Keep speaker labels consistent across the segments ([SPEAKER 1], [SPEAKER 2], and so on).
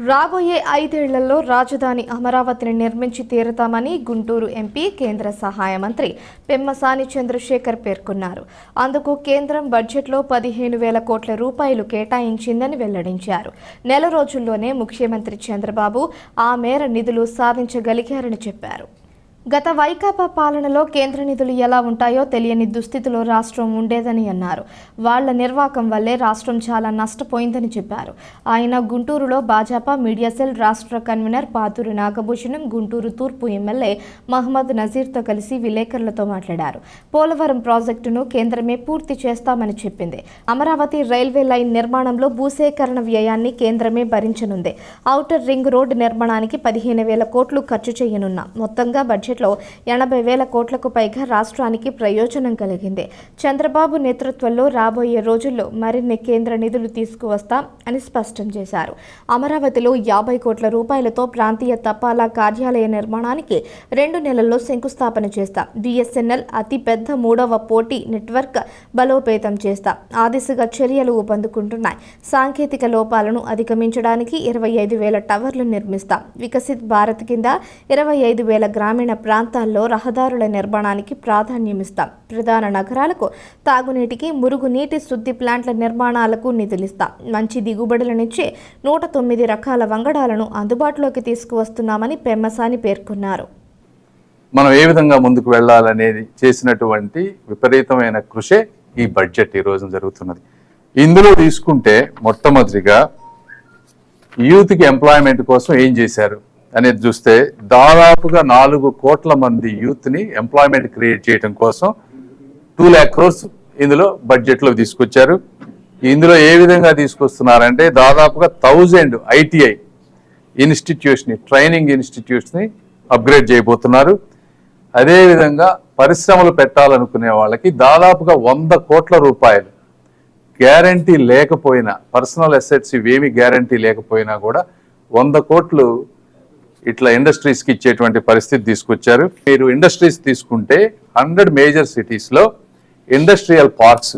[SPEAKER 1] రాబోయే ఐదేళ్ళలో రాజధాని అమరావతిని నిర్మించి తీరుతామని గుంటూరు ఎంపీ కేంద్ర సహాయ మంత్రి పెమ్మసాని చంద్రశేఖర్ పేర్కొన్నారు. అందుకు కేంద్రం బడ్జెట్లో పదిహేను వేల కోట్ల రూపాయలు కేటాయించిందని వెల్లడించారు. నెల రోజుల్లోనే ముఖ్యమంత్రి చంద్రబాబు ఆ మేర నిధులు సాధించగలిగారని చెప్పారు. గత వైకాపా పాలనలో కేంద్ర నిధులు ఎలా ఉంటాయో తెలియని దుస్థితిలో రాష్ట్రం ఉండేదని అన్నారు. వాళ్ళ నిర్వాకం వల్లే రాష్ట్రం చాలా నష్టపోయిందని చెప్పారు. ఆయన గుంటూరులో భాజపా మీడియా సెల్ రాష్ట్ర కన్వీనర్ పాతూరు నాగభూషణం గుంటూరు తూర్పు ఎమ్మెల్యే మహమ్మద్ నజీర్తో కలిసి విలేకరులతో మాట్లాడారు. పోలవరం ప్రాజెక్టును కేంద్రమే పూర్తి చేస్తామని చెప్పింది. అమరావతి రైల్వే లైన్ నిర్మాణంలో భూసేకరణ వ్యయాన్ని కేంద్రమే భరించనుంది. ఔటర్ రింగ్ రోడ్డు నిర్మాణానికి పదిహేను వేల కోట్లు ఖర్చు చేయనున్నాం. మొత్తంగా బడ్జెట్ బడ్జెట్లో ఎనభై వేల కోట్లకు పైగా రాష్ట్రానికి ప్రయోజనం కలిగింది. చంద్రబాబు నేతృత్వంలో రాబోయే రోజుల్లో మరిన్ని కేంద్ర నిధులు తీసుకువస్తాం అని స్పష్టం చేశారు. అమరావతిలో యాభై కోట్ల రూపాయలతో ప్రాంతీయ తపాలా కార్యాలయ నిర్మాణానికి రెండు నెలల్లో శంకుస్థాపన చేస్తాం. బిఎస్ఎన్ఎల్ అతి పెద్ద మూడవ పోటీ నెట్వర్క్ బలోపేతం చేస్తాం. ఆ దిశగా చర్యలు ఊపందుకుంటున్నాయి. సాంకేతిక లోపాలను అధిగమించడానికి ఇరవై ఐదు వేల టవర్లు నిర్మిస్తాం. వికసిత్ భారత్ కింద ఇరవై ఐదు వేల గ్రామీణ ప్రాంతాల్లో రహదారుల నిర్మాణానికి ప్రాధాన్యమిస్తాం. ప్రధాన నగరాలకు తాగునీటికి మురుగునీటి శుద్ధి ప్లాంట్ల నిర్మాణాలకు నిధులిస్తాం. మంచి దిగుబడులనిచ్చే నూట తొమ్మిది రకాల వంగడాలను అందుబాటులోకి తీసుకువస్తున్నామని పెమ్మసాని పేర్కొన్నారు.
[SPEAKER 2] మనం ఏ విధంగా ముందుకు వెళ్ళాలనేది చేసినటువంటి విపరీతమైన కృషే ఈ బడ్జెట్ ఈ రోజున జరుగుతున్నది. ఇందులో తీసుకుంటే మొట్టమొదటిగా యూత్కి ఎంప్లాయ్మెంట్ కోసం ఏం చేశారు? అనేది చూస్తే దాదాపుగా నాలుగు కోట్ల మంది యూత్ని ఎంప్లాయ్మెంట్ క్రియేట్ చేయడం కోసం టూ ల్యాక్ క్రోర్స్ ఇందులో బడ్జెట్లో తీసుకొచ్చారు. ఇందులో ఏ విధంగా తీసుకొస్తున్నారంటే దాదాపుగా థౌజండ్ ఐటీఐ ఇన్స్టిట్యూట్స్ని ట్రైనింగ్ ఇన్స్టిట్యూట్స్ని అప్గ్రేడ్ చేయబోతున్నారు. అదేవిధంగా పరిశ్రమలు పెట్టాలనుకునే వాళ్ళకి దాదాపుగా వంద కోట్ల రూపాయలు గ్యారంటీ లేకపోయినా పర్సనల్ అసెట్స్ ఇవేమి గ్యారంటీ లేకపోయినా కూడా వంద కోట్లు ఇట్లా ఇండస్ట్రీస్కి ఇచ్చేటువంటి పరిస్థితి తీసుకొచ్చారు. మీరు ఇండస్ట్రీస్ తీసుకుంటే హండ్రెడ్ మేజర్ సిటీస్లో ఇండస్ట్రియల్ పార్క్స్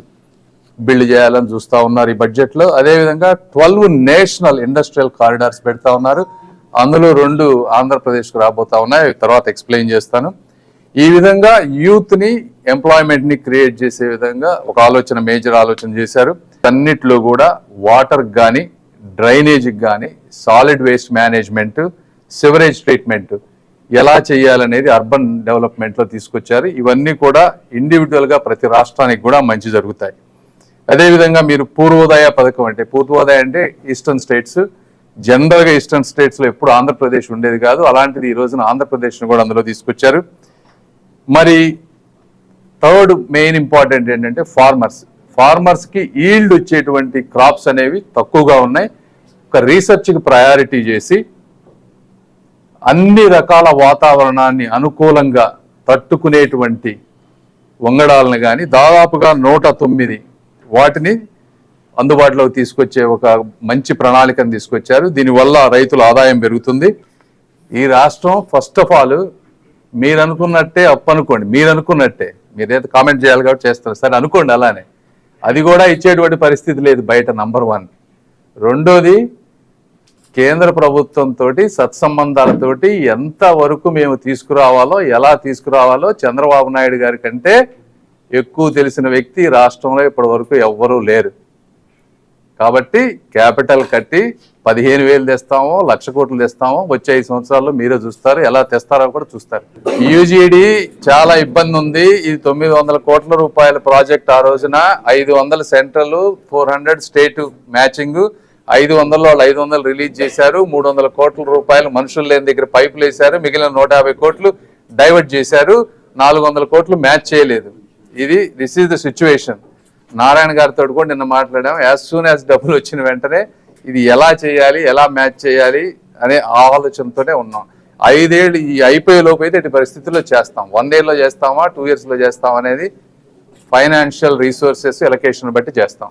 [SPEAKER 2] బిల్డ్ చేయాలని చూస్తా ఉన్నారు ఈ బడ్జెట్లో. అదేవిధంగా ట్వెల్వ్ నేషనల్ ఇండస్ట్రియల్ కారిడార్స్ పెడతా ఉన్నారు. అందులో రెండు ఆంధ్రప్రదేశ్కు రాబోతా ఉన్నాయి. తర్వాత ఎక్స్ప్లెయిన్ చేస్తాను. ఈ విధంగా యూత్ని ఎంప్లాయ్మెంట్ని క్రియేట్ చేసే విధంగా ఒక ఆలోచన మేజర్ ఆలోచన చేశారు. అన్నిట్లో కూడా వాటర్ కానీ డ్రైనేజ్ కానీ solid waste management sewerage treatment ఎలా చేయాలనేది అర్బన్ డెవలప్మెంట్లో తీసుకొచ్చారు. ఇవన్నీ కూడా ఇండివిజువల్గా ప్రతి రాష్ట్రానికి కూడా మంచి జరుగుతాయి. అదేవిధంగా మీరు పూర్వోదయ పథకం అంటే పూర్వోదయ అంటే ఈస్టర్న్ స్టేట్స్ జనరల్గా ఈస్టర్న్ స్టేట్స్లో ఎప్పుడు ఆంధ్రప్రదేశ్ ఉండేది కాదు. అలాంటిది ఈ రోజున ఆంధ్రప్రదేశ్ను కూడా అందులో తీసుకొచ్చారు. మరి థర్డ్ మెయిన్ ఇంపార్టెంట్ ఏంటంటే ఫార్మర్స్ ఫార్మర్స్కి ఈల్డ్ వచ్చేటువంటి క్రాప్స్ అనేవి తక్కువగా ఉన్నాయి. ఒక రీసెర్చ్కి ప్రయారిటీ చేసి అన్ని రకాల వాతావరణాన్ని అనుకూలంగా తట్టుకునేటువంటి వంగడాలను కానీ దాదాపుగా నూట తొమ్మిది వాటిని అందుబాటులోకి తీసుకొచ్చే ఒక మంచి ప్రణాళికను తీసుకొచ్చారు. దీనివల్ల రైతుల ఆదాయం పెరుగుతుంది. ఈ రాష్ట్రం ఫస్ట్ ఆఫ్ ఆల్ మీరు అనుకున్నట్టే అప్పు అనుకోండి మీరు అనుకున్నట్టే మీరైతే కామెంట్ చేయాలి కాబట్టి చేస్తారు. సరే అనుకోండి అలానే. అది కూడా ఇచ్చేటువంటి పరిస్థితి లేదు బయట నంబర్ వన్. రెండోది కేంద్ర ప్రభుత్వంతో సత్సంబంధాలతోటి ఎంత వరకు మేము తీసుకురావాలో ఎలా తీసుకురావాలో చంద్రబాబు నాయుడు గారి కంటే ఎక్కువ తెలిసిన వ్యక్తి రాష్ట్రంలో ఇప్పటి వరకు ఎవ్వరూ లేరు. కాబట్టి క్యాపిటల్ కట్టి పదిహేను వేలు తెస్తామో లక్ష కోట్లు తెస్తామో వచ్చే ఐదు సంవత్సరాల్లో మీరే చూస్తారు ఎలా తెస్తారో కూడా చూస్తారు. యూజీడీ చాలా ఇబ్బంది ఉంది. ఇది తొమ్మిది వందల కోట్ల రూపాయల ప్రాజెక్ట్ ఆ రోజున ఐదు వందల central four hundred state matching ఐదు వందల వాళ్ళు ఐదు వందలు రిలీజ్ చేశారు మూడు వందల కోట్ల రూపాయలు మనుషులు లేని దగ్గర పైపులు వేశారు మిగిలిన నూట యాభై కోట్లు డైవర్ట్ చేశారు నాలుగు వందల కోట్లు మ్యాచ్ చేయలేదు. ఇది this is the situation Narayana గారితో కూడా నిన్న మాట్లాడాం యాజ్ సూన్ యాజ్ డబ్బులు వచ్చిన వెంటనే ఇది ఎలా చేయాలి ఎలా మ్యాచ్ చేయాలి అనే ఆలోచనతోనే ఉన్నాం. ఐదేళ్ళు ఈ అయిపోయే లోపు అయితే ఇటు పరిస్థితుల్లో చేస్తాం. వన్ ఇయర్లో చేస్తామా టూ ఇయర్స్లో చేస్తాం అనేది ఫైనాన్షియల్ రీసోర్సెస్ ఎలకేషన్ బట్టి చేస్తాం.